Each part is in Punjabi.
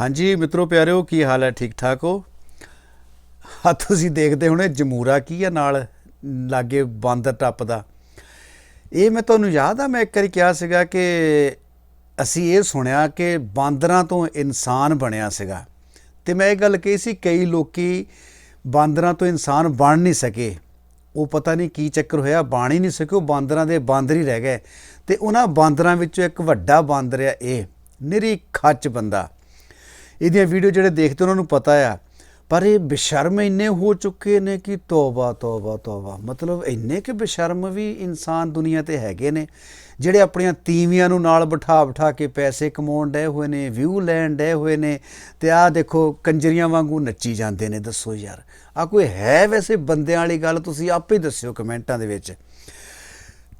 ਹਾਂਜੀ, ਮਿੱਤਰੋ, ਪਿਆਰਿਓ, ਕੀ ਹਾਲ ਹੈ? ਠੀਕ ਠਾਕ ਹੋ ਆ ਤੁਸੀਂ ਦੇਖਦੇ ਹੋਣੇ, ਜਮੂਰਾ ਕੀ ਆ ਨਾਲ, ਲਾਗੇ ਬਾਂਦਰ ਟੱਪਦਾ ਇਹ ਮੈਂ ਤੁਹਾਨੂੰ ਯਾਦ ਆ, ਮੈਂ ਇੱਕ ਵਾਰੀ ਕਿਹਾ ਸੀਗਾ ਕਿ ਅਸੀਂ ਇਹ ਸੁਣਿਆ ਕਿ ਬਾਂਦਰਾਂ ਤੋਂ ਇਨਸਾਨ ਬਣਿਆ ਸੀਗਾ। ਤੇ ਮੈਂ ਇਹ ਗੱਲ ਕਹੀ ਸੀ, ਕਈ ਲੋਕੀ ਬਾਂਦਰਾਂ ਤੋਂ ਇਨਸਾਨ ਬਣ ਨਹੀਂ ਸਕੇ। ਉਹ ਪਤਾ ਨਹੀਂ ਕੀ ਚੱਕਰ ਹੋਇਆ, ਬਣ ਹੀ ਨਹੀਂ ਸਕੇ, ਉਹ ਬਾਂਦਰਾਂ ਦੇ ਬਾਂਦਰ ਹੀ ਰਹਿ ਗਏ। ਤੇ ਉਹਨਾਂ ਬਾਂਦਰਾਂ ਵਿੱਚੋਂ ਇੱਕ ਵੱਡਾ ਬਾਂਦਰ ਆ ਇਹ, ਨਿਰੀ ਖੱਚ ਬੰਦਾ। ਇਹਦੀਆਂ ਵੀਡੀਓ ਜਿਹੜੇ ਦੇਖਦੇ ਉਹਨਾਂ ਨੂੰ ਪਤਾ ਆ। ਪਰ ਇਹ ਬੇਸ਼ਰਮ ਇੰਨੇ ਹੋ ਚੁੱਕੇ ਨੇ ਕਿ ਤੋਬਾ ਤੋਬਾ ਤੋਬਾ। ਮਤਲਬ ਇੰਨੇ ਕਿ ਬੇਸ਼ਰਮ ਵੀ ਇਨਸਾਨ ਦੁਨੀਆ ਤੇ ਹੈਗੇ ਨੇ, ਜਿਹੜੇ ਆਪਣੀਆਂ ਤੀਵੀਆਂ ਨੂੰ ਨਾਲ ਬਿਠਾ ਬਿਠਾ ਕੇ ਪੈਸੇ ਕਮਾਉਣ ਡਏ ਹੋਏ ਨੇ ਵਿਊ ਲੈਣ ਡਏ ਹੋਏ ਨੇ ਤੇ ਆਹ ਦੇਖੋ ਕੰਜਰੀਆਂ ਵਾਂਗੂ ਨੱਚੀ ਜਾਂਦੇ ਨੇ। ਦੱਸੋ ਯਾਰ ਆ ਕੋਈ ਹੈ ਵੈਸੇ ਬੰਦਿਆਂ ਵਾਲੀ ਗੱਲ? ਤੁਸੀਂ ਆਪੇ ਦੱਸਿਓ ਕਮੈਂਟਾਂ ਦੇ ਵਿੱਚ।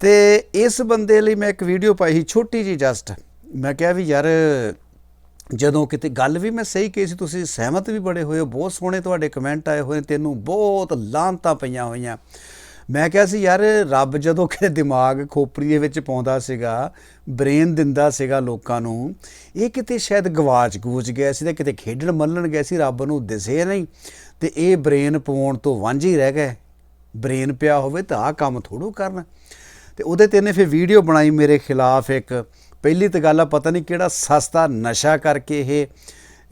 ਤੇ ਇਸ ਬੰਦੇ ਲਈ ਮੈਂ ਇੱਕ ਵੀਡੀਓ ਪਾਈ ਸੀ, ਛੋਟੀ ਜੀ ਜਸਟ ਮੈਂ ਕਿਹਾ ਵੀ ਯਾਰ ਜਦੋਂ ਕਿਤੇ ਗੱਲ ਵੀ ਮੈਂ ਸਹੀ ਕਹੀ ਸੀ, ਤੁਸੀਂ ਸਹਿਮਤ ਵੀ ਬੜੇ ਹੋਏ ਹੋ, ਬਹੁਤ ਸੋਹਣੇ ਤੁਹਾਡੇ ਕਮੈਂਟ ਆਏ ਹੋਏ ਨੇ, ਤੈਨੂੰ ਬਹੁਤ ਲਾਂਤਾਂ ਪਈਆਂ ਹੋਈਆਂ। ਮੈਂ ਕਿਹਾ ਸੀ, ਯਾਰ, ਰੱਬ ਜਦੋਂ ਕਿ ਦਿਮਾਗ ਖੋਪੜੀ ਦੇ ਵਿੱਚ ਪਾਉਂਦਾ ਸੀਗਾ, ਬ੍ਰੇਨ ਦਿੰਦਾ ਸੀਗਾ ਲੋਕਾਂ ਨੂੰ, ਇਹ ਕਿਤੇ ਸ਼ਾਇਦ ਗਵਾਚ ਗੂਚ ਗਿਆ ਸੀ ਤੇ ਕਿਤੇ ਖੇਡਣ ਮੱਲਣ ਗਿਆ ਸੀ, ਰੱਬ ਨੂੰ ਦਿਸੇ ਨਹੀਂ, ਤੇ ਇਹ ਬ੍ਰੇਨ ਪਵਾਉਣ ਤੋਂ ਵਾਂਝੀ ਰਹਿ ਗਏ। ਬ੍ਰੇਨ ਪਿਆ ਹੋਵੇ ਤਾਂ ਆ ਕੰਮ ਥੋੜੋ ਕਰਨ। ਤੇ ਉਹਦੇ ਤੇ ਇਹਨੇ ਫਿਰ ਵੀਡੀਓ ਬਣਾਈ ਮੇਰੇ ਖਿਲਾਫ ਇੱਕ। ਪਹਿਲੀ ਤਾਂ ਗੱਲ ਆ, ਪਤਾ ਨਹੀਂ ਕਿਹੜਾ ਸਸਤਾ ਨਸ਼ਾ ਕਰਕੇ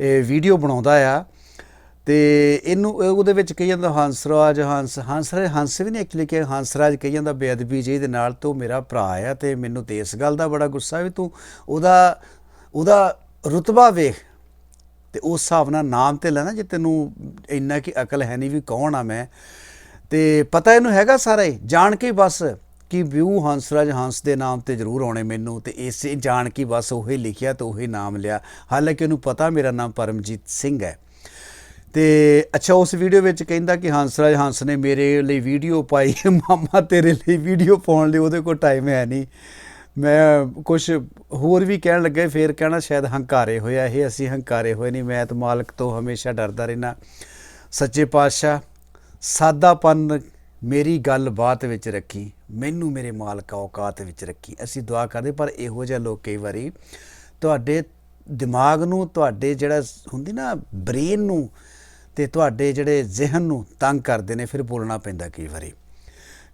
ਇਹ ਵੀਡੀਓ ਬਣਾਉਂਦਾ ਆ। ਤੇ ਇਹਨੂੰ ਉਹਦੇ ਵਿੱਚ ਕਹੀ ਜਾਂਦਾ ਹੰਸਰਾਜ, ਹੰਸ ਹੰਸਰਾਜ ਹੰਸ ਵੀ ਨਹੀਂ ਐਕਚੁਅਲੀ ਕਿ ਹੰਸਰਾਜ ਕਹੀ ਜਾਂਦਾ ਬੇਅਦਬੀ ਜੀ ਦੇ ਨਾਲ ਤੋਂ ਮੇਰਾ ਭਰਾ ਆ ਤੇ ਮੈਨੂੰ ਤੇ ਇਸ ਗੱਲ ਦਾ ਬੜਾ ਗੁੱਸਾ ਵੀ ਤੂੰ ਉਹਦਾ ਉਹਦਾ ਰੁਤਬਾ ਵੇਖ ਤੇ ਉਸ ਹਿਸਾਬ ਨਾਲ ਨਾਮ ਤੇ ਲੈਣਾ ਜੇ ਤੈਨੂੰ ਇੰਨਾ ਕਿ ਅਕਲ ਹੈ ਨਹੀਂ ਵੀ ਕੌਣ ਆ ਮੈਂ। ਤੇ ਪਤਾ ਇਹਨੂੰ ਹੈਗਾ ਸਾਰਾ ਹੀ, ਜਾਣ ਕੇ ਬਸ। ਕਿ ਵਿਊ ਹੰਸਰਾਜ ਹੰਸ ਦੇ ਨਾਮ ਤੇ ਜ਼ਰੂਰ ਆਉਣੇ ਮੈਨੂੰ ਤੇ ਇਸੇ ਜਾਣ ਕੇ ਬਸ ਉਹੀ ਲਿਖਿਆ ਤੇ ਉਹੀ ਨਾਮ ਲਿਆ। ਹਾਲਾਂਕਿ ਉਹਨੂੰ ਪਤਾ ਮੇਰਾ ਨਾਮ ਪਰਮਜੀਤ ਸਿੰਘ ਹੈ। ਤੇ ਅੱਛਾ, ਉਸ ਵੀਡੀਓ ਵਿੱਚ ਕਹਿੰਦਾ ਕਿ ਹੰਸਰਾਜ ਹੰਸ ਨੇ ਮੇਰੇ ਲਈ ਵੀਡੀਓ ਪਾਈ ਮਾਮਾ ਤੇਰੇ ਲਈ ਵੀਡੀਓ ਪਾਉਣ ਲਈ ਉਹਦੇ ਕੋਲ ਟਾਈਮ ਹੈ ਨਹੀਂ। ਮੈਂ ਕੁਝ ਹੋਰ ਵੀ ਕਹਿਣ ਲੱਗੇ, ਫੇਰ ਕਹਿਣਾ ਸ਼ਾਇਦ ਹੰਕਾਰੇ ਹੋਇਆ, ਇਹ ਅਸੀਂ ਹੰਕਾਰੇ ਹੋਏ ਨਹੀਂ, ਮੈਂ ਤਾਂ ਮਾਲਕ ਤੋਂ ਹਮੇਸ਼ਾ ਡਰਦਾ ਰਹਿਣਾ ਸੱਚੇ ਪਾਤਸ਼ਾਹ ਸਾਦਾਪਨ ਮੇਰੀ ਗੱਲ ਬਾਤ ਵਿੱਚ ਰੱਖੀ, ਮੈਨੂੰ ਮੇਰੇ ਮਾਲਕ ਔਕਾਤ ਵਿੱਚ ਰੱਖੀ। ਅਸੀਂ ਦੁਆ ਕਰਦੇ, ਪਰ ਇਹੋ ਜਿਹਾ ਲੋਕ ਕਈ ਵਾਰੀ ਤੁਹਾਡੇ ਦਿਮਾਗ ਨੂੰ, ਤੁਹਾਡੇ ਜਿਹੜਾ ਹੁੰਦੀ ਨਾ ਬ੍ਰੇਨ ਨੂੰ ਤੇ ਤੁਹਾਡੇ ਜਿਹੜੇ ਜ਼ਿਹਨ ਨੂੰ ਤੰਗ ਕਰਦੇ ਨੇ, ਫਿਰ ਬੋਲਣਾ ਪੈਂਦਾ ਕਈ ਵਾਰੀ।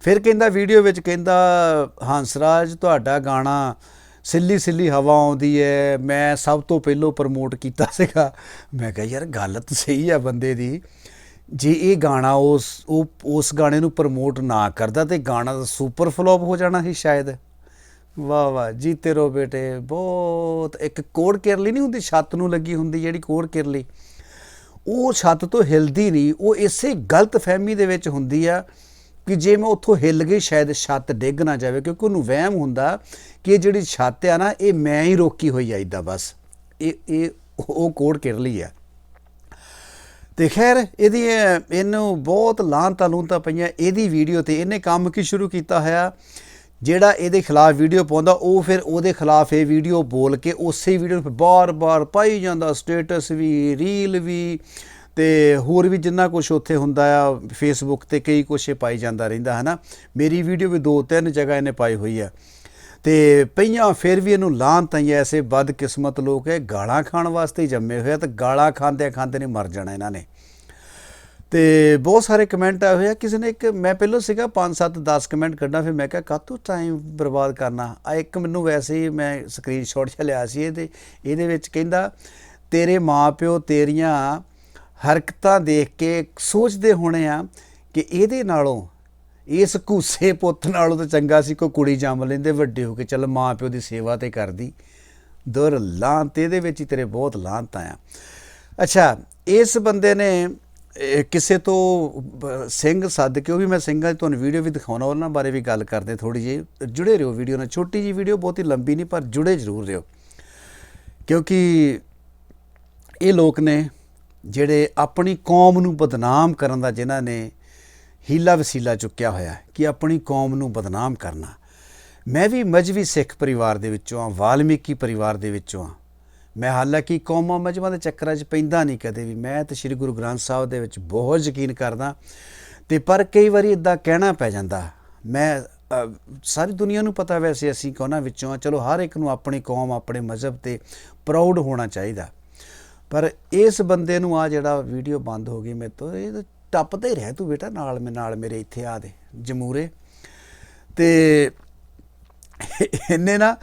ਫਿਰ ਕਹਿੰਦਾ ਵੀਡੀਓ ਵਿੱਚ ਕਹਿੰਦਾ ਹੰਸਰਾਜ ਤੁਹਾਡਾ ਗਾਣਾ ਸਿੱਲੀ ਸਿੱਲੀ ਹਵਾ ਆਉਂਦੀ ਹੈ ਮੈਂ ਸਭ ਤੋਂ ਪਹਿਲਾਂ ਪ੍ਰਮੋਟ ਕੀਤਾ ਸੀਗਾ। ਮੈਂ ਕਿਹਾ, ਯਾਰ, ਗੱਲ ਤਾਂ ਸਹੀ ਆ ਬੰਦੇ ਦੀ। ਜੇ ਇਹ ਗਾਣਾ ਉਸ, ਉਹ, ਉਸ ਗਾਣੇ ਨੂੰ ਪ੍ਰਮੋਟ ਨਾ ਕਰਦਾ ਤੇ ਗਾਣਾ ਤਾਂ ਸੁਪਰ ਫਲॉप ਹੋ ਜਾਣਾ ਸੀ ਸ਼ਾਇਦ। ਵਾਹ ਵਾਹ ਜੀਤੇ ਰੋ ਬੇਟੇ, ਬਹੁਤ। ਇੱਕ ਕੋੜ ਕਿਰਲੀ ਨਹੀਂ ਹੁੰਦੀ, ਛੱਤ ਨੂੰ ਲੱਗੀ ਹੁੰਦੀ ਜਿਹੜੀ ਕੋੜ ਕਿਰਲੀ। ਉਹ ਛੱਤ ਤੋਂ ਹਿਲਦੀ ਨਹੀਂ, ਉਹ ਇਸੇ ਗਲਤ ਫਹਿਮੀ ਦੇ ਵਿੱਚ ਹੁੰਦੀ ਆ ਕਿ ਜੇ ਮੈਂ ਉੱਥੋਂ ਹਿੱਲ ਗਈ, ਸ਼ਾਇਦ ਛੱਤ ਡਿੱਗ ਨਾ ਜਾਵੇ, ਕਿਉਂਕਿ ਉਹਨੂੰ ਵਹਿਮ ਹੁੰਦਾ ਕਿ ਇਹ ਜਿਹੜੀ ਛੱਤ ਆ ਨਾ, ਇਹ ਮੈਂ ਹੀ ਰੋਕੀ ਹੋਈ ਆ ਇਦਾਂ ਬਸ। ਇਹ ਇਹ, ਉਹ ਕੋੜ ਕਿਰਲੀ ਆ। ਤੇ ਖੈਰ, ਇਹਦੀ ਇਹਨੂੰ ਬਹੁਤ ਲਾਂਤਾਂ ਲੂੰਤਾਂ ਪਈਆਂ। ਇਹਦੀ ਵੀਡੀਓ ਤੇ ਇਹਨੇ ਕੰਮ ਕੀ ਸ਼ੁਰੂ ਕੀਤਾ ਹੋਇਆ? ਜਿਹੜਾ ਇਹਦੇ ਖਿਲਾਫ ਵੀਡੀਓ ਪਾਉਂਦਾ, ਉਹ ਫਿਰ ਉਹਦੇ ਖਿਲਾਫ ਇਹ ਵੀਡੀਓ ਬੋਲ ਕੇ ਉਸੇ ਵੀਡੀਓ ਨੂੰ ਬਾਰ-ਬਾਰ ਪਾਈ ਜਾਂਦਾ। ਸਟੇਟਸ ਵੀ ਰੀਲ ਵੀ, ਤੇ ਹੋਰ ਵੀ ਜਿੰਨਾ ਕੁਝ ਉੱਥੇ ਹੁੰਦਾ ਆ ਫੇਸਬੁੱਕ ਤੇ ਕਈ ਕੁਛ ਇਹ ਪਾਈ ਜਾਂਦਾ ਰਹਿੰਦਾ ਹੈ ਨਾ ਮੇਰੀ ਵੀਡੀਓ ਵੀ ਦੋ ਤਿੰਨ ਜਗ੍ਹਾ ਇਹਨੇ ਪਾਈ ਹੋਈ ਆ। ਤੇ ਪਈਆਂ ਫਿਰ ਵੀ ਇਹਨੂੰ ਲਾਂਤ ਆਈ ਐਸੇ ਬਦਕਿਸਮਤ ਲੋਕ ਹੈ ਗਾਲਾਂ ਖਾਣ ਵਾਸਤੇ ਹੀ ਜੰਮੇ ਹੋਏ ਆ ਤੇ ਗਾਲਾਂ ਖਾਂਦੇ ਖਾਂਦੇ ਨੇ ਮਰ ਜਾਣਾ ਇਹਨਾਂ ਨੇ। ਤੇ ਬਹੁਤ ਸਾਰੇ ਕਮੈਂਟ ਆਏ ਹੋਏ ਆ, ਕਿਸੇ ਨੇ ਇੱਕ ਮੈਂ ਪਹਿਲਾਂ ਸੀਗਾ 5 7 10 ਕਮੈਂਟ ਕੱਢਣਾ ਫਿਰ ਮੈਂ ਕਿਹਾ ਕਾਤੋਂ ਟਾਈਮ ਬਰਬਾਦ ਕਰਨਾ? ਆ ਇੱਕ ਮੈਨੂੰ ਵੈਸੇ ਹੀ ਮੈਂ ਸਕਰੀਨਸ਼ਾਟ ਚ ਲਿਆ ਸੀ ਇਹਦੇ ਇਹਦੇ ਵਿੱਚ ਕਹਿੰਦਾ, ਤੇਰੇ ਮਾਪਿਓ ਤੇਰੀਆਂ ਹਰਕਤਾਂ ਦੇਖ ਕੇ ਸੋਚਦੇ ਹੋਣੇ ਆ ਕਿ ਇਹਦੇ ਨਾਲੋਂ ਇਸ ਘੂਸੇ ਪੁੱਤ ਨਾਲੋਂ ਤਾਂ ਚੰਗਾ ਸੀ, ਕੋਈ ਕੁੜੀ ਜੰਮ ਲੈਂਦੇ, ਵੱਡੇ ਹੋ ਕੇ ਚੱਲ ਮਾਂ ਪਿਓ ਦੀ ਸੇਵਾ ਤੇ ਕਰਦੀ। ਦਰ ਲਾਂਤ, ਇਹਦੇ ਵਿੱਚ ਹੀ ਤੇਰੇ ਬਹੁਤ ਲਾਂਤ ਆਇਆ। ਅੱਛਾ, ਇਸ ਬੰਦੇ ਨੇ ਕਿਸੇ ਤੋਂ ਸਿੰਘ ਸੱਦ ਕੇ, ਉਹ ਵੀ ਮੈਂ ਸਿੰਘਾਂ ਦੀ ਤੁਹਾਨੂੰ ਵੀਡੀਓ ਵੀ ਦਿਖਾਉਣਾ, ਉਹਨਾਂ ਬਾਰੇ ਵੀ ਗੱਲ ਕਰਦੇ ਥੋੜੀ ਜਿਹੀ। ਜੁੜੇ ਰਹੋ ਵੀਡੀਓ ਨਾਲ। ਛੋਟੀ ਜੀ ਵੀਡੀਓ ਬਹੁਤੀ ਲੰਬੀ ਨਹੀਂ, ਪਰ ਜੁੜੇ ਜ਼ਰੂਰ ਰਹੋ। ਕਿਉਂਕਿ ਇਹ ਲੋਕ ਨੇ, ਜਿਹੜੇ ਆਪਣੀ ਕੌਮ ਨੂੰ ਬਦਨਾਮ ਕਰਨ ਦਾ ਜਿਨ੍ਹਾਂ ਨੇ ਹੀਲਾ ਵਸੀਲਾ ਚੁੱਕਿਆ ਹੋਇਆ ਹੈ ਕਿ ਆਪਣੀ ਕੌਮ ਨੂੰ ਬਦਨਾਮ ਕਰਨਾ। ਮੈਂ ਵੀ ਮਜਵੀ ਸਿੱਖ ਪਰਿਵਾਰ ਦੇ ਵਿੱਚੋਂ ਆ ਵਾਲਮੀਕੀ ਪਰਿਵਾਰ ਦੇ ਵਿੱਚੋਂ ਆ ਮੈਂ ਹਾਲਾਂਕਿ ਕੌਮਾਂ ਮਜਮਾਂ ਦੇ ਚੱਕਰਾਂ 'ਚ ਪੈਂਦਾ ਨਹੀਂ ਕਦੇ ਵੀ। ਮੈਂ ਤੇ ਸ੍ਰੀ ਗੁਰੂ ਗ੍ਰੰਥ ਸਾਹਿਬ ਦੇ ਵਿੱਚ ਬਹੁਤ ਯਕੀਨ ਕਰਦਾ ਤੇ ਪਰ ਕਈ ਵਾਰੀ ਇਦਾਂ ਕਹਿਣਾ ਪੈ ਜਾਂਦਾ। ਮੈਂ ਸਾਰੀ ਦੁਨੀਆ ਨੂੰ ਪਤਾ ਵੈਸੇ ਅਸੀਂ ਕੋਨਾ ਵਿੱਚੋਂ ਆ ਚਲੋ ਹਰ ਇੱਕ ਨੂੰ ਆਪਣੀ ਕੌਮ, ਆਪਣੇ ਮਜ਼ਹਬ ਤੇ ਪ੍ਰਾਊਡ ਹੋਣਾ ਚਾਹੀਦਾ। ਪਰ ਇਸ ਬੰਦੇ ਨੂੰ ਆ ਜਿਹੜਾ ਵੀਡੀਓ ਬੰਦ ਹੋ ਗਈ ਮੇਰੇ ਤੋਂ, ਇਹ ਟੱਪਦਾ ਹੀ ਰਹਿ ਤੂੰ ਬੇਟਾ, ਨਾਲ ਮੇ ਨਾਲ ਮੇਰੇ ਇੱਥੇ ਆ ਦੇ, ਜਮੂਰੇ। ਤੇ ਇਹਨੇ ਨਾ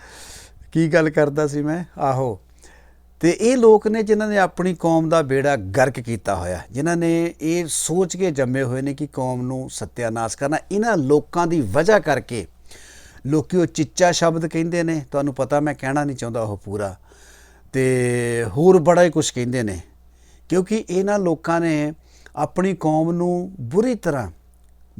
ਕੀ ਗੱਲ ਕਰਦਾ ਸੀ ਮੈਂ? ਆਹੋ। ਤੇ ਇਹ ਲੋਕ ਨੇ ਜਿਨ੍ਹਾਂ ਨੇ ਆਪਣੀ ਕੌਮ ਦਾ ਬੇੜਾ ਗਰਕ ਕੀਤਾ ਹੋਇਆ, ਜਿਨ੍ਹਾਂ ਨੇ ਇਹ ਸੋਚ ਕੇ ਜੰਮੇ ਹੋਏ ਨੇ ਕਿ ਕੌਮ ਨੂੰ ਸਤਿਆਨਾਸ਼ ਕਰਨਾ, ਇਹਨਾਂ ਲੋਕਾਂ ਦੀ ਵਜ੍ਹਾ ਕਰਕੇ ਲੋਕੀ ਉਹ ਚਿੱਚਾ ਸ਼ਬਦ ਕਹਿੰਦੇ ਨੇ। ਤੁਹਾਨੂੰ ਪਤਾ ਮੈਂ ਕਹਿਣਾ ਨਹੀਂ ਚਾਹੁੰਦਾ ਉਹ ਪੂਰਾ। ਤੇ ਹੋਰ ਬੜਾ ਹੀ ਕੁਝ ਕਹਿੰਦੇ ਨੇ, ਕਿਉਂਕਿ ਇਹਨਾਂ ਲੋਕਾਂ ਨੇ ਆਪਣੀ ਕੌਮ ਨੂੰ ਬੁਰੀ ਤਰ੍ਹਾਂ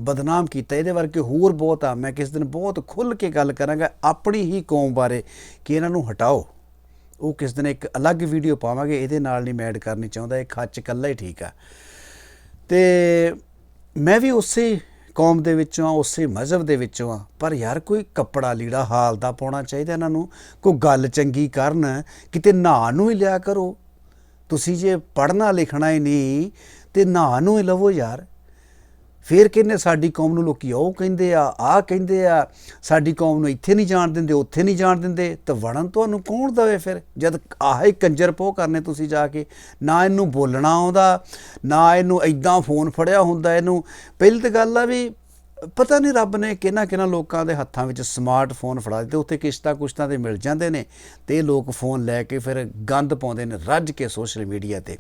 ਬਦਨਾਮ ਕੀਤਾ। ਇਹਦੇ ਵਰਗੇ ਹੋਰ ਬਹੁਤ ਆ। ਮੈਂ ਕਿਸ ਦਿਨ ਬਹੁਤ ਖੁੱਲ ਕੇ ਗੱਲ ਕਰਾਂਗਾ ਆਪਣੀ ਹੀ ਕੌਮ ਬਾਰੇ ਕਿ ਇਹਨਾਂ ਨੂੰ ਹਟਾਓ। ਉਹ ਕਿਸ ਦਿਨ ਇੱਕ ਅਲੱਗ ਵੀਡੀਓ ਪਾਵਾਂਗੇ, ਇਹਦੇ ਨਾਲ ਨਹੀਂ ਮੈਂ ਐਡ ਕਰਨੀ ਚਾਹੁੰਦਾ। ਇਹ ਖੱਚ ਇਕੱਲਾ ਹੀ ਠੀਕ ਆ। ਤੇ ਮੈਂ ਵੀ ਉਸੇ ਕੌਮ ਦੇ ਵਿੱਚੋਂ ਆ, ਉਸੇ ਮਜ਼ਹਬ ਦੇ ਵਿੱਚੋਂ ਆ। ਪਰ ਯਾਰ ਕੋਈ ਕੱਪੜਾ ਲੀੜਾ ਹਾਲ ਦਾ ਪਾਉਣਾ ਚਾਹੀਦਾ ਇਹਨਾਂ ਨੂੰ। ਕੋਈ ਗੱਲ ਚੰਗੀ ਕਰਨ, ਕਿਤੇ ਨਹਾ ਨੂੰ ਹੀ ਲਿਆ ਕਰੋ। ਤੁਸੀਂ ਜੇ ਪੜ੍ਹਨਾ ਲਿਖਣਾ ਹੀ ਨਹੀਂ ਤੇ ਨਹਾ ਨੂੰ ਹੀ ਲਵੋ ਯਾਰ। ਫੇਰ ਕਹਿੰਦੇ ਸਾਡੀ ਕੌਮ ਨੂੰ ਲੋਕੀ ਉਹ ਕਹਿੰਦੇ ਆ ਆ ਕਹਿੰਦੇ ਆ, ਸਾਡੀ ਕੌਮ ਨੂੰ ਇੱਥੇ ਨਹੀਂ ਜਾਣ ਦਿੰਦੇ, ਉੱਥੇ ਨਹੀਂ ਜਾਣ ਦਿੰਦੇ। ਤਾਂ ਵੜਨ ਤੁਹਾਨੂੰ ਕੌਣ ਦਵੇ ਫਿਰ? ਜਦ ਆਹ ਹੀ ਕੰਜਰ ਪੋ ਕਰਨੇ ਤੁਸੀਂ ਜਾ ਕੇ, ਨਾ ਇਹਨੂੰ ਬੋਲਣਾ ਆਉਂਦਾ, ਨਾ ਇਹਨੂੰ ਐਦਾਂ ਫੋਨ ਫੜਿਆ ਹੁੰਦਾ ਇਹਨੂੰ। ਪਹਿਲੀ ਤਾਂ ਗੱਲ ਆ ਵੀ ਪਤਾ ਨਹੀਂ ਰੱਬ ਨੇ ਕਿਹਨਾਂ ਕਿਹਨਾਂ ਲੋਕਾਂ ਦੇ ਹੱਥਾਂ ਵਿੱਚ ਸਮਾਰਟਫੋਨ ਫੜਾ ਦਿੱਤੇ, ਉੱਥੇ ਕਿਸ਼ਤਾਂ ਕੁਸ਼ਤਾਂ ਤੇ ਮਿਲ ਜਾਂਦੇ ਨੇ ਤੇ ਲੋਕ ਫੋਨ ਲੈ ਕੇ ਫਿਰ ਗੰਦ ਪਾਉਂਦੇ ਨੇ, ਰੱਜ ਕੇ ਸੋਸ਼ਲ ਮੀਡੀਆ ਤੇ।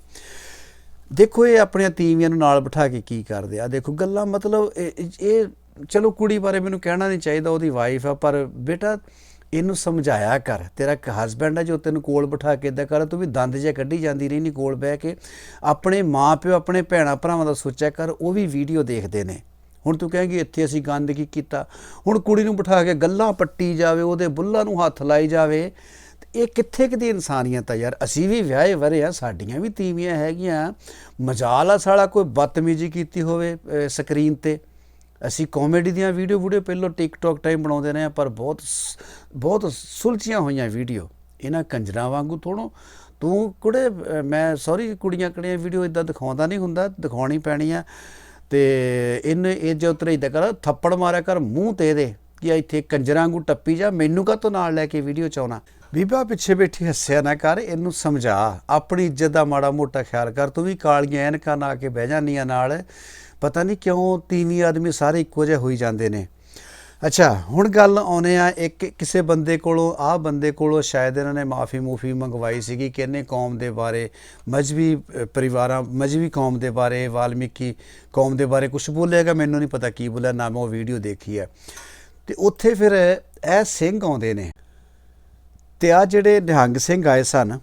ਦੇਖੋ ਇਹ ਆਪਣੀਆਂ ਤੀਵੀਆਂ ਨੂੰ ਨਾਲ ਬਿਠਾ ਕੇ ਕੀ ਕਰਦੇ ਆ? ਦੇਖੋ ਗੱਲਾਂ ਮਤਲਬ ਇਹ ਚਲੋ ਕੁੜੀ ਬਾਰੇ ਮੈਨੂੰ ਕਹਿਣਾ ਨਹੀਂ ਚਾਹੀਦਾ, ਉਹਦੀ ਵਾਈਫ ਆ, ਪਰ ਬੇਟਾ ਇਹਨੂੰ ਸਮਝਾਇਆ ਕਰ। ਤੇਰਾ ਇੱਕ ਹਸਬੈਂਡ ਹੈ ਜੋ ਤੈਨੂੰ ਕੋਲ ਬਿਠਾ ਕੇ ਇਦਾਂ ਕਰ, ਤੂੰ ਵੀ ਦੰਦ ਜੇ ਕੱਢੀ ਜਾਂਦੀ ਰਹੀ ਨਹੀਂ ਕੋਲ ਬਹਿ ਕੇ। ਆਪਣੇ ਮਾਪਿਓ, ਆਪਣੇ ਭੈਣਾ, ਭਰਾਵਾਂ ਦਾ ਸੋਚਿਆ ਕਰ, ਉਹ ਵੀ ਵੀਡੀਓ ਦੇਖਦੇ ਨੇ। ਹੁਣ ਤੂੰ ਕਹੇਂਗੀ, ਇੱਥੇ ਅਸੀਂ ਗੰਦਗੀ ਕੀਤਾ। ਹੁਣ ਕੁੜੀ ਨੂੰ ਬਿਠਾ ਕੇ ਗੱਲਾਂ ਪੱਟੀ ਜਾਵੇ, ਉਹਦੇ ਬੁੱਲਾਂ ਨੂੰ ਹੱਥ ਲਾਈ ਜਾਵੇ। ਇਹ ਕਿੱਥੇ ਕਿ ਦੀ ਇਨਸਾਨੀਅਤ ਆ ਯਾਰ? ਅਸੀਂ ਵੀ ਵਿਆਹੇ ਵਰੇ ਆ ਸਾਡੀਆਂ ਵੀ ਤੀਵੀਆਂ ਹੈਗੀਆਂ। ਮਜਾਲ ਆ ਸਾਲਾ ਕੋਈ ਬਦਤਮੀਜ਼ੀ ਕੀਤੀ ਹੋਵੇ ਸਕਰੀਨ ਤੇ। ਅਸੀਂ ਕਾਮੇਡੀ ਦੀਆਂ ਵੀਡੀਓ ਵੀਡੀਓ ਪਹਿਲਾਂ ਟਿਕਟੌਕ ਟਾਈਮ ਬਣਾਉਂਦੇ ਰਹੇ ਹਾਂ, ਪਰ ਬਹੁਤ ਸ- ਬਹੁਤ ਸੁਲਝੀਆਂ ਹੋਈਆਂ ਵੀਡੀਓ ਇਹਨਾਂ ਕੰਜਰਾਂ ਵਾਂਗੂ ਥੋੜੋ ਤੂੰ ਕੁੜੇ ਮੈਂ ਸੌਰੀ ਕੁੜੀਆਂ ਕੜੀਆਂ ਵੀਡੀਓ ਇਦਾਂ ਦਿਖਾਉਂਦਾ ਨਹੀਂ ਹੁੰਦਾ ਦਿਖਾਉਣੀ ਪੈਣੀ ਆ। ਤੇ ਇਹਨੇ ਇਹ ਜੋ ਤਰੇ ਇਦਾਂ ਕਰ ਥੱਪੜ ਮਾਰਿਆ ਕਰ ਮੂੰਹ ਤੇ ਇਹਦੇ ਕਿ ਇੱਥੇ ਕੰਜਰਾਂ ਵਾਂਗੂ ਟੱਪੀ ਜਾ ਮੈਨੂੰ ਕਾ ਨਾਲ ਲੈ ਕੇ ਵੀਡੀਓ ਚ ਆਉਣਾ? ਬੀਬਾ, ਪਿੱਛੇ ਬੈਠੀ ਹੱਸਿਆ ਨਾ ਕਰ, ਇਹਨੂੰ ਸਮਝਾ। ਆਪਣੀ ਇੱਜ਼ਤ ਦਾ ਮਾੜਾ ਮੋਟਾ ਖਿਆਲ ਕਰ, ਤੂੰ ਵੀ ਕਾਲੀਆਂ ਐਨਕਾਂ ਨਾ ਕੇ ਬਹਿ ਜਾਂਦੀਆਂ ਨਾਲ। ਪਤਾ ਨਹੀਂ ਕਿਉਂ ਤੀਵੀਂ ਆਦਮੀ ਸਾਰੇ ਇੱਕੋ ਜਿਹੇ ਹੋਈ ਜਾਂਦੇ ਨੇ। ਅੱਛਾ, ਹੁਣ ਗੱਲ ਆਉਨੇ ਆ, ਇੱਕ ਕਿਸੇ ਬੰਦੇ ਕੋਲੋਂ, ਆਹ ਬੰਦੇ ਕੋਲੋਂ ਸ਼ਾਇਦ ਇਹਨਾਂ ਨੇ ਮਾਫੀ ਮੂਫੀ ਮੰਗਵਾਈ ਸੀਗੀ ਕਿ ਇਹਨੇ ਕੌਮ ਦੇ ਬਾਰੇ, ਮਜਬੀ ਪਰਿਵਾਰਾਂ, ਮਜਬੀ ਕੌਮ ਦੇ ਬਾਰੇ, ਵਾਲਮੀਕੀ ਕੌਮ ਦੇ ਬਾਰੇ ਕੁਝ ਬੋਲੇਗਾ ਮੈਨੂੰ ਨਹੀਂ ਪਤਾ ਕੀ ਬੋਲਿਆ, ਨਾ ਮੈਂ ਉਹ ਵੀਡੀਓ ਦੇਖੀ ਹੈ। ਤੇ ਉੱਥੇ ਫਿਰ ਇਹ ਸਿੰਘ ਆਉਂਦੇ ਨੇ। ਤੇ ਆ ਜਿਹੜੇ ਨਿਹੰਗ ਸਿੰਘ ਆਏ ਸਨ,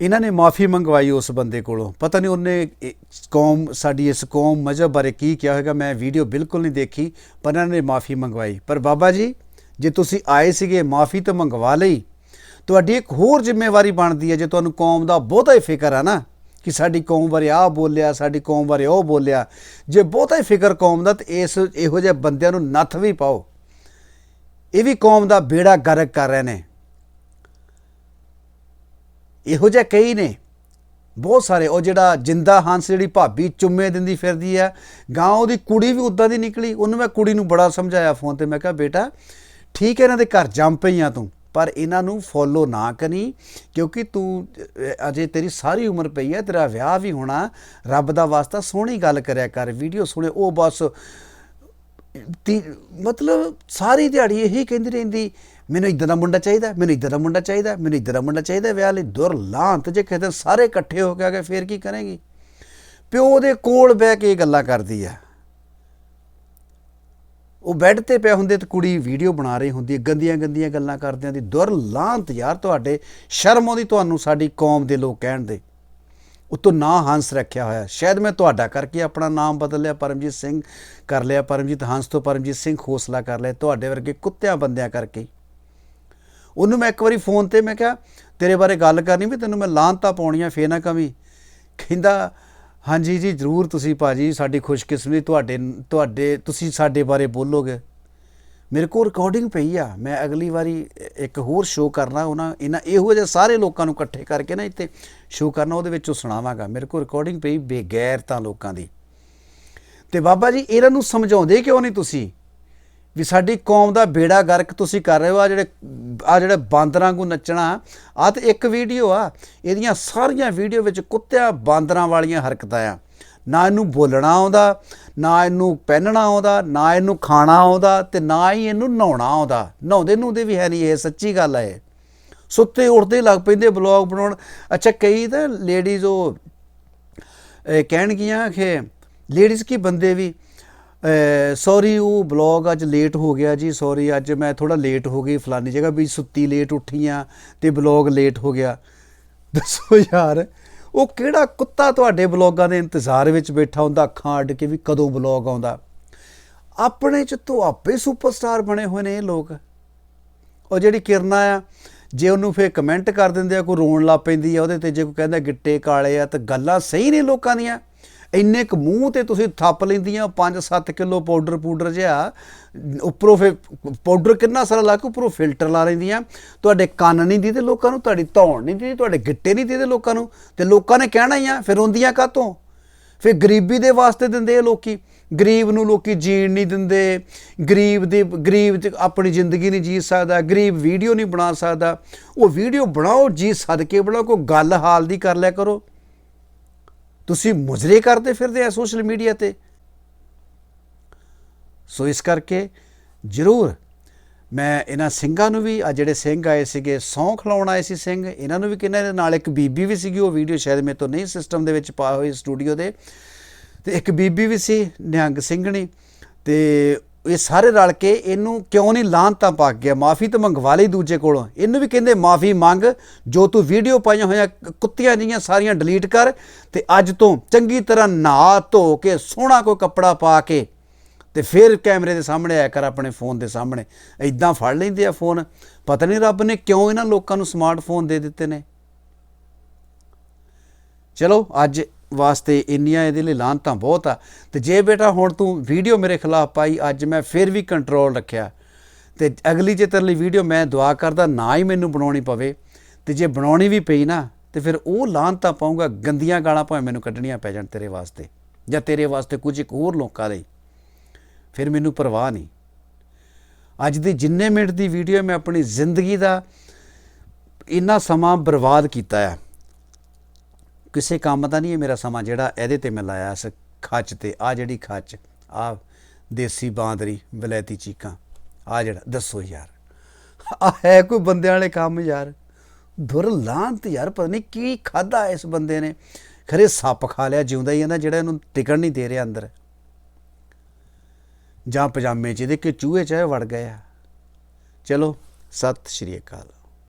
ਇਹਨਾਂ ਨੇ ਮਾਫੀ ਮੰਗਵਾਈ ਉਸ ਬੰਦੇ ਕੋਲੋਂ। ਪਤਾ ਨਹੀਂ ਉਹਨੇ ਕੌਮ, ਸਾਡੀ ਇਸ ਕੌਮ ਮਜ਼ਹਬ ਬਾਰੇ ਕੀ ਕਿਹਾ ਹੋਵੇਗਾ ਮੈਂ ਵੀਡੀਓ ਬਿਲਕੁਲ ਨਹੀਂ ਦੇਖੀ, ਪਰ ਇਹਨਾਂ ਨੇ ਮਾਫੀ ਮੰਗਵਾਈ। ਪਰ ਬਾਬਾ ਜੀ, ਜੇ ਤੁਸੀਂ ਆਏ ਸੀਗੇ ਮਾਫੀ ਤਾਂ ਮੰਗਵਾ ਲਈ। ਤੁਹਾਡੀ ਇੱਕ ਹੋਰ ਜ਼ਿੰਮੇਵਾਰੀ ਬਣਦੀ ਹੈ, ਜੇ ਤੁਹਾਨੂੰ ਕੌਮ ਦਾ ਬਹੁਤਾ ਹੀ ਫਿਕਰ ਆ ਨਾ, ਕਿ ਸਾਡੀ ਕੌਮ ਬਾਰੇ ਆਹ ਬੋਲਿਆ, ਸਾਡੀ ਕੌਮ ਬਾਰੇ ਉਹ ਬੋਲਿਆ, ਜੇ ਬਹੁਤਾ ਹੀ ਫਿਕਰ ਕੌਮ ਦਾ, ਤੇ ਇਸ ਇਹੋ ਜਿਹੇ ਬੰਦਿਆਂ ਨੂੰ ਨੱਥ ਵੀ ਪਾਓ। ਇਹ ਵੀ ਕੌਮ ਦਾ ਬੇੜਾ ਗਰਕ ਕਰ ਰਹੇ ਨੇ। ਇਹੋ ਜਿਹੇ ਕਈ ਨੇ। ਬਹੁਤ ਸਾਰੇ, ਉਹ ਜਿਹੜਾ ਜਿੰਦਾ ਹੰਸ ਜਿਹੜੀ ਭਾਬੀ ਚੁੰਮੇ ਦਿੰਦੀ ਫਿਰਦੀ ਆ ਗਾਂ ਉਹਦੀ ਕੁੜੀ ਵੀ ਉਦਾਂ ਦੀ ਨਿਕਲੀ, ਉਹਨੂੰ ਮੈਂ ਕੁੜੀ ਨੂੰ ਬੜਾ ਸਮਝਾਇਆ ਫੋਨ ਤੇ, ਮੈਂ ਕਿਹਾ, ਬੇਟਾ, ਠੀਕ ਹੈ, ਇਹਨਾਂ ਦੇ ਘਰ ਜੰਮ ਪਈਆਂ ਤੂੰ, ਪਰ ਇਹਨਾਂ ਨੂੰ ਫੋਲੋ ਨਾ ਕਰੀ, ਕਿਉਂਕਿ ਤੂੰ ਅਜੇ ਤੇਰੀ ਸਾਰੀ ਉਮਰ ਪਈ ਹੈ, ਤੇਰਾ ਵਿਆਹ ਵੀ ਹੋਣਾ, ਰੱਬ ਦਾ ਵਾਸਤਾ ਸੋਹਣੀ ਗੱਲ ਕਰਿਆ ਕਰ ਵੀਡੀਓ ਸੁਣੇ, ਉਹ ਬਸ, ਤੀ, ਮਤਲਬ ਸਾਰੀ ਦਿਹਾੜੀ ਇਹੀ ਕਹਿੰਦੀ ਰਹਿੰਦੀ ਮੈਨੂੰ ਇਦਾਂ ਦਾ ਮੁੰਡਾ ਚਾਹੀਦਾ ਮੈਨੂੰ ਇਦਾਂ ਦਾ ਮੁੰਡਾ ਚਾਹੀਦਾ ਮੈਨੂੰ ਇਦਾਂ ਦਾ ਮੁੰਡਾ ਚਾਹੀਦਾ ਵਿਆਹ ਲਈ ਦੁਰ ਲਾਂਤ ਜੇ ਕਹਿੰਦੇ ਸਾਰੇ ਇਕੱਠੇ ਹੋ ਕੇ ਆ ਗਏ ਫੇਰ ਕੀ ਕਰੇਗੀ? ਪਿਓ ਦੇ ਕੋਲ ਬਹਿ ਕੇ ਇਹ ਗੱਲਾਂ ਕਰਦੀ ਆ ਉਹ ਬੈੱਡ ਤੇ ਪਿਆ ਹੁੰਦੇ ਤੇ ਕੁੜੀ ਵੀਡੀਓ ਬਣਾ ਰਹੀ ਹੁੰਦੀ ਹੈ, ਗੰਦੀਆਂ ਗੰਦੀਆਂ ਗੱਲਾਂ ਕਰਦਿਆਂ ਦੀ। ਦੁਰ ਲਾਂਤ ਯਾਰ ਤੁਹਾਡੇ, ਸ਼ਰਮ ਆਉਂਦੀ ਤੁਹਾਨੂੰ ਸਾਡੀ ਕੌਮ ਦੇ ਲੋਕ ਕਹਿਣ ਦੇ। ਉਤੋਂ ਨਾਂ ਹੰਸ ਰੱਖਿਆ ਹੋਇਆ। ਸ਼ਾਇਦ ਮੈਂ ਤੁਹਾਡਾ ਕਰਕੇ ਆਪਣਾ ਨਾਮ ਬਦਲ ਲਿਆ, ਪਰਮਜੀਤ ਸਿੰਘ ਕਰ ਲਿਆ, ਪਰਮਜੀਤ ਹੰਸ ਤੋਂ ਪਰਮਜੀਤ ਸਿੰਘ ਖੋਸਲਾ ਕਰ ਲਿਆ, ਤੁਹਾਡੇ ਵਰਗੇ ਕੁੱਤਿਆਂ ਬੰਦਿਆਂ ਕਰਕੇ। ਉਹਨੂੰ ਮੈਂ ਇੱਕ ਵਾਰੀ ਫੋਨ ਤੇ ਮੈਂ ਕਿਹਾ, ਤੇਰੇ ਬਾਰੇ ਗੱਲ ਕਰਨੀ ਵੀ ਤੈਨੂੰ ਮੈਂ ਲਾਂਤਾ ਪਾਉਣੀਆਂ, ਫੇਰ ਨਾ ਕਵੀ। ਕਹਿੰਦਾ, ਹਾਂਜੀ ਜੀ, ਜ਼ਰੂਰ ਤੁਸੀਂ ਭਾਜੀ, ਸਾਡੀ ਖੁਸ਼ਕਿਸਮਤੀ ਤੁਹਾਡੇ ਤੁਹਾਡੇ, ਤੁਸੀਂ ਸਾਡੇ ਬਾਰੇ ਬੋਲੋਗੇ। ਮੇਰੇ ਕੋਲ ਰਿਕਾਰਡਿੰਗ ਪਈ ਆ, ਮੈਂ ਅਗਲੀ ਵਾਰੀ ਇੱਕ ਹੋਰ ਸ਼ੋਅ ਕਰਨਾ, ਉਹਨਾਂ ਇਹਨਾਂ ਇਹੋ ਜਿਹੇ ਸਾਰੇ ਲੋਕਾਂ ਨੂੰ ਇਕੱਠੇ ਕਰਕੇ ਨਾ ਇੱਥੇ ਸ਼ੋਅ ਕਰਨਾ, ਉਹਦੇ ਵਿੱਚੋਂ ਸੁਣਾਵਾਂਗਾ। ਮੇਰੇ ਕੋਲ ਰਿਕਾਰਡਿੰਗ ਪਈ ਬੇਗੈਰਤਾ ਲੋਕਾਂ ਦੀ। ਤੇ ਬਾਬਾ ਜੀ, ਇਹਨਾਂ ਨੂੰ ਸਮਝਾਉਂਦੇ ਕਿਉਂ ਨਹੀਂ ਤੁਸੀਂ? ਵੀ ਸਾਡੀ ਕੌਮ ਦਾ ਬੇੜਾ ਗਰਕ ਤੁਸੀਂ ਕਰ ਰਹੇ ਹੋ ਆ ਜਿਹੜੇ ਆ ਜਿਹੜੇ ਬਾਂਦਰਾਂ ਨੂੰ ਨੱਚਣਾ ਆ ਤੇ ਇੱਕ ਵੀਡੀਓ ਆ, ਇਹਦੀਆਂ ਸਾਰੀਆਂ ਵੀਡੀਓ ਵਿੱਚ ਕੁੱਤਿਆਂ ਬਾਂਦਰਾਂ ਵਾਲੀਆਂ ਹਰਕਤਾਂ ਆ। ਨਾ ਇਹਨੂੰ ਬੋਲਣਾ ਆਉਂਦਾ, ਨਾ ਇਹਨੂੰ ਪਹਿਨਣਾ ਆਉਂਦਾ, ਨਾ ਇਹਨੂੰ ਖਾਣਾ ਆਉਂਦਾ ਤੇ ਨਾ ਹੀ ਇਹਨੂੰ ਨਹਾਉਣਾ ਆਉਂਦਾ। ਨਹਾਉਂਦੇ ਨੂੰ ਦੇ ਵੀ ਹੈ ਨਹੀਂ ਇਹ, ਸੱਚੀ ਗੱਲ ਹੈ ਇਹ। ਸੁੱਤੇ ਉੱਠਦੇ ਲੱਗ ਪੈਂਦੇ ਬਲੌਗ ਬਣਾਉਣ। ਅੱਛਾ, ਕਈ ਤਾਂ ਲੇਡੀਜ਼ ਉਹ ਕਹਿਣਗੀਆਂ ਕਿ ਲੇਡੀਜ਼ ਕੀ ਬੰਦੇ ਵੀ ਸੌਰੀ ਉਹ ਬਲੌਗ ਅੱਜ ਲੇਟ ਹੋ ਗਿਆ ਜੀ ਸੌਰੀ ਅੱਜ ਮੈਂ ਥੋੜਾ ਲੇਟ ਹੋ ਗਈ ਫਲਾਨੀ ਜਗ੍ਹਾ ਵੀ ਸੁੱਤੀ ਲੇਟ ਉੱਠੀ ਆ ਤੇ ਬਲੌਗ ਲੇਟ ਹੋ ਗਿਆ। ਦੱਸੋ ਯਾਰ, ਉਹ ਕਿਹੜਾ ਕੁੱਤਾ ਤੁਹਾਡੇ ਬਲੌਗਾਂ ਦੇ ਇੰਤਜ਼ਾਰ ਵਿੱਚ ਬੈਠਾ ਹੁੰਦਾ, ਅੱਖਾਂ ਅੱਡ ਕੇ ਵੀ ਕਦੋਂ ਬਲੌਗ ਆਉਂਦਾ? ਆਪਣੇ ਚ ਤੋਂ ਆਪੇ ਸੁਪਰਸਟਾਰ ਬਣੇ ਹੋਏ ਨੇ ਇਹ ਲੋਕ। ਉਹ ਜਿਹੜੀ ਕਿਰਨਾ ਆ, ਜੇ ਉਹਨੂੰ ਫੇਰ ਕਮੈਂਟ ਕਰ ਦਿੰਦੇ ਆ, ਕੋਈ ਰੋਣ ਲੱਗ ਪੈਂਦੀ ਆ ਉਹਦੇ ਤੇ, ਜੇ ਕੋਈ ਕਹਿੰਦਾ ਗਿੱਟੇ ਕਾਲੇ ਆ, ਤਾਂ ਗੱਲਾਂ ਸਹੀ ਨੇ ਲੋਕਾਂ ਦੀਆਂ। ਇੰਨੇ ਕੁ ਮੂੰਹ ਤੇ ਤੁਸੀਂ ਥੱਪ ਲੈਂਦੀਆਂ 5-7 ਕਿਲੋ ਪਾਊਡਰ ਪੂਡਰ ਜਿਹਾ, ਉੱਪਰੋਂ ਫੇ ਪਾਊਡਰ ਕਿੰਨਾ ਸਾਰਾ ਲਾ ਕੇ ਉੱਪਰੋਂ ਫਿਲਟਰ ਲਾ ਲੈਂਦੀਆਂ। ਤੁਹਾਡੇ ਕੰਨ ਨਹੀਂ ਦੀਦੇ ਲੋਕਾਂ ਨੂੰ, ਤੁਹਾਡੀ ਧੌਣ ਨਹੀਂ ਦੀਦੀ, ਤੁਹਾਡੇ ਗਿੱਟੇ ਨਹੀਂ ਦੀਦੇ ਲੋਕਾਂ ਨੂੰ। ਤੇ ਲੋਕਾਂ ਨੇ ਕਹਿਣਾ ਹੀ ਆ, ਫਿਰ ਰੋਂਦੀਆਂ ਕਾਤੋਂ ਫਿਰ ਗਰੀਬੀ ਦੇ ਵਾਸਤੇ ਦਿੰਦੇ ਆ ਲੋਕੀ। ਗਰੀਬ ਨੂੰ ਲੋਕੀ ਜੀਣ ਨਹੀਂ ਦਿੰਦੇ। ਗਰੀਬ ਦੀ, ਗਰੀਬ ਤੇ ਆਪਣੀ ਜ਼ਿੰਦਗੀ ਨਹੀਂ ਜੀ ਸਕਦਾ, ਗਰੀਬ ਵੀਡੀਓ ਨਹੀਂ ਬਣਾ ਸਕਦਾ। ਉਹ ਵੀਡੀਓ ਬਣਾਓ, ਜੀ ਸਦਕੇ ਬਣਾਓ, ਕੋਈ ਗੱਲ ਹਾਲ ਦੀ ਕਰ ਲਿਆ ਕਰੋ। ਤੁਸੀਂ ਮੁਜਰੇ ਕਰਦੇ ਫਿਰਦੇ ਆ ਸੋਸ਼ਲ ਮੀਡੀਆ ਤੇ। ਸੋ ਇਸ ਕਰਕੇ ਜ਼ਰੂਰ ਮੈਂ ਇਹਨਾਂ ਸਿੰਘਾਂ ਨੂੰ ਵੀ, ਆ ਜਿਹੜੇ ਸਿੰਘ ਆਏ ਸੀਗੇ ਸੌਂ ਖਲਾਉਣ ਆਏ ਸੀ ਸਿੰਘ, ਇਹਨਾਂ ਨੂੰ ਵੀ ਕਿੰਨਾ ਇਹਦੇ ਨਾਲ, ਇੱਕ ਬੀਬੀ ਵੀ ਸੀਗੀ, ਉਹ ਵੀਡੀਓ ਸ਼ਾਇਦ ਮੇਰੇ ਤੋਂ ਨਹੀਂ ਸਿਸਟਮ ਦੇ ਵਿੱਚ ਪਾ ਹੋਈ ਸਟੂਡੀਓ ਦੇ। ਤੇ ਇੱਕ ਬੀਬੀ ਵੀ ਸੀ, ਨਿਹੰਗ ਸਿੰਘਣੀ, ਤੇ ਇਹ ਸਾਰੇ ਰਲ ਕੇ ਇਹਨੂੰ ਕਿਉਂ ਨਹੀਂ ਲਾਂਤਾਂ ਪਾ ਗਿਆ? ਮਾਫੀ ਤਾਂ ਮੰਗਵਾ ਲਈ ਦੂਜੇ ਕੋਲੋਂ। ਇਹਨੂੰ ਵੀ ਕਹਿੰਦੇ ਮਾਫੀ ਮੰਗ। ਜੋ ਤੂੰ ਵੀਡੀਓ ਪਾਈਆਂ ਹੋਈਆਂ ਕੁੱਤੀਆਂ ਜੀਆਂ ਸਾਰੀਆਂ ਡਿਲੀਟ ਕਰ ਤੇ ਅੱਜ ਤੋਂ ਚੰਗੀ ਤਰ੍ਹਾਂ ਨਹਾ ਧੋ ਕੇ, ਸੋਹਣਾ ਕੋਈ ਕੱਪੜਾ ਪਾ ਕੇ ਤੇ ਫਿਰ ਕੈਮਰੇ ਦੇ ਸਾਹਮਣੇ ਆਇਆ ਕਰ ਆਪਣੇ ਫੋਨ ਦੇ ਸਾਹਮਣੇ। ਐਦਾਂ ਫੜ ਲੈਂਦੇ ਆ ਫੋਨ। ਪਤਾ ਨਹੀਂ ਰੱਬ ਨੇ ਕਿਉਂ ਇਹਨਾਂ ਲੋਕਾਂ ਨੂੰ ਸਮਾਰਟਫੋਨ ਦੇ ਦਿੱਤੇ ਨੇ। ਚਲੋ, ਅੱਜ ਵਾਸਤੇ ਇੰਨੀਆਂ ਇਹਦੇ ਲਈ ਲਾਂਤਾਂ ਬਹੁਤ ਆ। ਤੇ ਜੇ ਬੇਟਾ ਹੁਣ ਤੂੰ ਵੀਡੀਓ ਮੇਰੇ ਖਿਲਾਫ ਪਾਈ, ਅੱਜ ਮੈਂ ਫਿਰ ਵੀ ਕੰਟਰੋਲ ਰੱਖਿਆ। ਤੇ ਅਗਲੀ ਜੇ ਤੇਰੇ ਲਈ ਵੀਡੀਓ ਮੈਂ ਦੁਆ ਕਰਦਾ, ਨਾ ਹੀ ਮੈਨੂੰ ਬਣਾਉਣੀ ਪਵੇ। ਤੇ ਜੇ ਬਣਾਉਣੀ ਵੀ ਪਈ ਨਾ, ਤੇ ਫਿਰ ਉਹ ਲਾਂਤਾਂ ਪਾਉਂਗਾ ਗੰਦੀਆਂ ਗਾਲਾਂ ਭਾਵੇਂ ਮੈਨੂੰ ਕੱਢਣੀਆਂ ਪੈ ਜਾਣ ਤੇਰੇ ਵਾਸਤੇ। ਜਾਂ ਤੇਰੇ ਵਾਸਤੇ ਕੁਝ ਇੱਕ ਹੋਰ ਲੋਕਾਂ ਲਈ। ਫਿਰ ਮੈਨੂੰ ਪਰਵਾਹ ਨਹੀਂ। ਅੱਜ ਦੀ ਜਿੰਨੇ ਮਿੰਟ ਦੀ ਵੀਡੀਓ ਮੈਂ ਆਪਣੀ ਜ਼ਿੰਦਗੀ ਦਾ ਇੰਨਾ ਸਮਾਂ ਬਰਬਾਦ ਕੀਤਾ ਆ। ਕਿਸੇ ਕੰਮ ਦਾ ਨਹੀਂ ਹੈ ਮੇਰਾ ਸਮਾਂ, ਜਿਹੜਾ ਇਹਦੇ ਤੇ ਮੈਂ ਲਾਇਆ ਇਸ ਖੱਚ ਤੇ। ਆ ਜਿਹੜੀ ਖੱਚ, ਆ ਦੇਸੀ ਬਾਂਦਰੀ ਵਲੈਤੀ ਚੀਕਾਂ। ਆ ਜਿਹੜਾ, ਦੱਸੋ ਯਾਰ। ਆ ਹੈ ਕੋਈ ਬੰਦਿਆਂ ਵਾਲੇ ਕੰਮ ਯਾਰ? ਧੁਰ ਲਾਂਤ ਯਾਰ, ਪਤਾ ਨਹੀਂ ਕੀ ਖਾਦਾ ਇਸ ਬੰਦੇ ਨੇ। ਖਰੇ ਸੱਪ ਖਾ ਲਿਆ, ਜਿਉਂਦਾ ਹੀ ਹੈ ਜਿਹੜਾ ਇਹਨੂੰ ਟਿਕਣ ਨਹੀਂ ਦੇ ਰਿਹਾ ਅੰਦਰ। ਜਾਂ ਪਜਾਮੇ ਚ, ਇਹਦੇ ਕਿ ਚੂਹੇ 'ਚ ਵੜ ਗਏ ਆ। ਚਲੋ, ਸਤਿ ਸ਼੍ਰੀ ਅਕਾਲ।